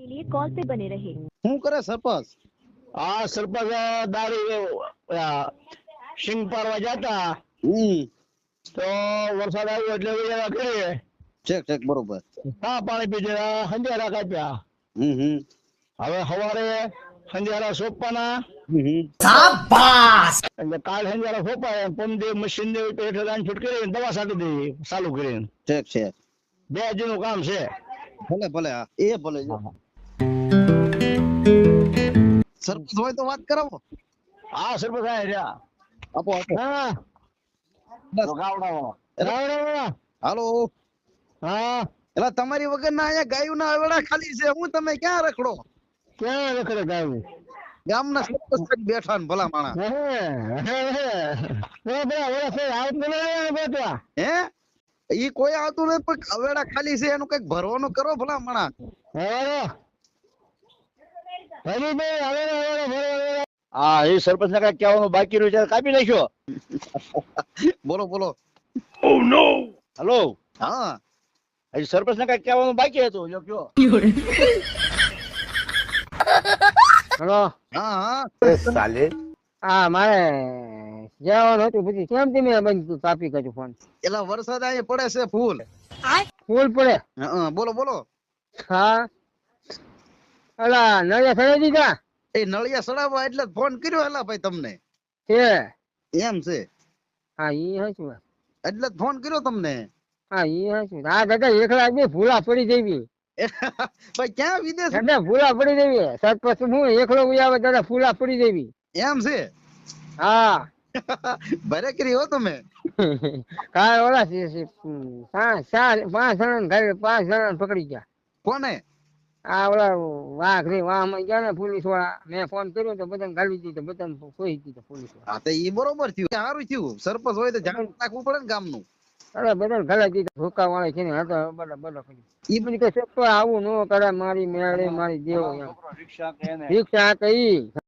के लिए कॉल पे बने रहे શું કરે સરપંચ આ સરપંચ દારૂ આ, સિંગ પારવા જતા હમ તો વરસાદ આવ્યો એટલે ઉજાળા કરીએ ઠીક ઠીક બરોબર ચા પાણી પીધે આ સંજારા કાપ્યા હમ હમ હવે સવારે સંજારા સોંપવાના હમ હમ એટલે કાલ સંજારા સોંપાય પંદે મશીન ને પેઠે લાઈન ફૂટ કરીને દવા છાંટી દઈએ ચાલુ કરીને ઠીક છે બે હજારનું કામ છે ભલે ભલે હા એ ભલે જો સરપંચ હોય તો વાત કરાવો. હા સરપંચ સાહેબ રહ્યા આપો હા. હાલો. હા. એટલે તમારી વગર ના અહીંયા ગાયું ના અવેડા ખાલી છે. હું તમે ક્યાં રખડો? ક્યાં રખડે ગાયું? ગામના સરપંચ બેઠા ને ભલા માણા હે, ઈ કોઈ આવતું નથી પણ અવેડા ખાલી છે. એનું કંઈક ભરવાનું કરો ભલા માણા હરીભાઈ, હવે, હવે, હવે, હવે. હા એ સરપંચ ના કહેવાનું બાકી રહ્યું છે કાપી નાખ્યો. બોલો બોલો. હેલો હા. હજી સરપંચ ના કઈ કહેવાનું બાકી હતું? જો કયો. હેલો. હા હા. હા મારે જવાનું હતું પછી. કેમ તમે બંધ કાપી કરજો ફોન? એલા વરસાદ અહીંયા પડે છે ફૂલ. ફૂલ પડે. હા. બોલો બોલો. હા. અલા નળિયા સડાઈ દીધા? એ નળિયા સડાવવા એટલે ફોન કર્યો એલા ભાઈ તમને. છે એમ છે. હા ઈ હશું એટલે જ ફોન કર્યો તમને. હા ઈ હશું હા દાદા એકલા ભૂલા પડી ભાઈ ક્યાં વિદેશ? દાદા ભૂલા પડી જવી સરપંચ હું એકલો ઉઈ આવે દાદા ફૂલા પડી જવી એમ છે? હા. ભરે કરી હો તમે. કાલ ઓલા પાંચ પાંચ જણા પાંચ જણા પકડી ગયા. કોને? આ ઓલા વાઘ રે વાહમાં ગયા ને પોલીસવાળા. મેં ફોન કર્યો તો બધાને ગાલી દીધો બધાને કોઈ દીધો પોલીસવાળા. હા તો એ બરોબર થયું. સારું થયું. સરપંચ હોય તો જાણ રાખવું પડે ને ગામનું. અરે બધા ગાલા દીધા. ભૂકા વાળા છે ને હતા બધા બધા કરી ઈ બધી કઈ સત્તો આવું ન કરે મારી મેળે મારી દેવો એમ. રિક્ષા કઈ